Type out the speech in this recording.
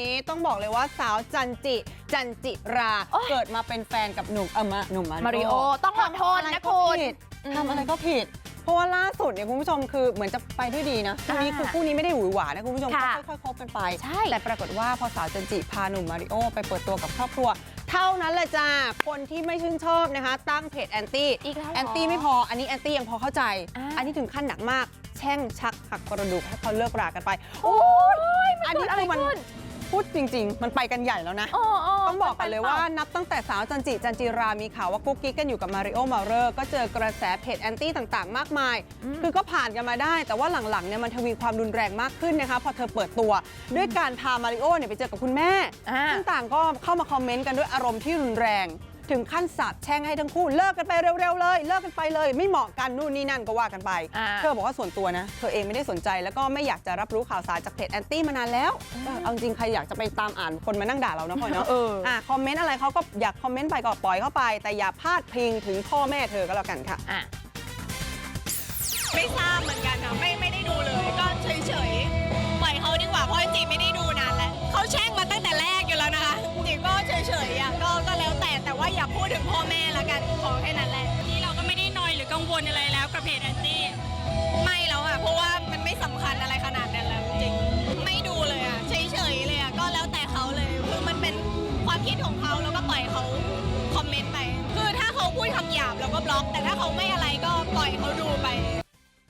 นี้ต้องบอกเลยว่าสาวจันจิจันจิราโอ๊ยเกิดมาเป็นแฟนกับหนุ่มเออมาหนุ่มมามาริโอต้องอดทนนะคุณผิดอืมทำอะไรก็ผิดเพราะว่าล่าสุดเนี่ยคุณผู้ชมคือเหมือนจะไปด้วยดีนะคู่นี้อ่าคือคู่นี้ไม่ได้หวือหวานะคุณผู้ชมค่ะก็ค่อยๆคบกันไปใช่แต่ปรากฏว่าพอสาวจันจิพาหนุ่มมาริโอไปเปิดตัวกับครอบครัว เท่านั้นแหละจ้าคนที่ไม่ชื่นชอบนะคะ ตั้งเพจแอนตี้อีกแล้วเหรอแอนตี้ไม่พออันนี้แอนตี้ยังพอเข้าใจอ่าอันนี้ถึงขั้นหนักมาก แช่งชักหักกระดูกให้เขาเลิกรากันไป โอ้ยอันนี้คือมัน พูดจริง ๆ มันไปกันใหญ่แล้วนะโอ้โต้องบอกกันเลยว่านับตั้งแต่สาวจันจิจันจิรามีข่าวว่ากุ๊กกิ๊กกันอยู่กับมาริโอมาเรอร์ก็เจอกระแสเพจแอนตี้ต่างๆ มากมายอืมคือก็ผ่านกันมาได้ แต่ว่าหลังๆเนี่ยมันทวีความรุนแรงมากขึ้นนะคะพอเธอเปิดตัว ด้วยการพามาริโอเนี่ยไปเจอกับคุณแม่อ่าซึ่งต่างก็เข้ามาคอมเมนต์กันด้วยอารมณ์ที่รุนแรง ถึงขั้นสาบแช่งให้ทั้งคู่เลิกกันไปเร็วๆเลยเลิกกันไปเลย ไม่เหมาะกันนู่นนี่นั่นก็ว่ากันไปอ่าเธอบอกว่าส่วนตัวนะ เธอเองไม่ได้สนใจแล้วก็ไม่อยากจะรับรู้ข่าวสารจากเพจแอนตี้มานานแล้วเอาจริงใครอยากจะไปตามอ่านคนมานั่งด่าเรานะพลอยเนาะเอออะคอมเมนต์อะไรเขาก็อยากคอมเมนต์ไปก็ปล่อยเข้าไป แต่อย่าพาดพิงถึงพ่อแม่เธอก็แล้วกันค่ะอะไม่ทราบ กันขอแค่นั้นแหละนี่เราก็ไม่ได้นอยหรือกังวลอะไรแล้วกับเพจแอนตี้ไม่แล้วอะเพราะว่ามันไม่สำคัญอะไรขนาดนั้นแล้วจริงไม่ดูเลยอะเฉยเฉยๆเลยอะก็แล้วแต่เขาเลยคือมันเป็นความคิดของเขาแล้วก็ปล่อยเขาคอมเมนต์ไปคือถ้าเขาพูดคำหยาบเราก็บล็อก แต่ถ้าเขาไม่อะไรก็ปล่อยเขาดูไป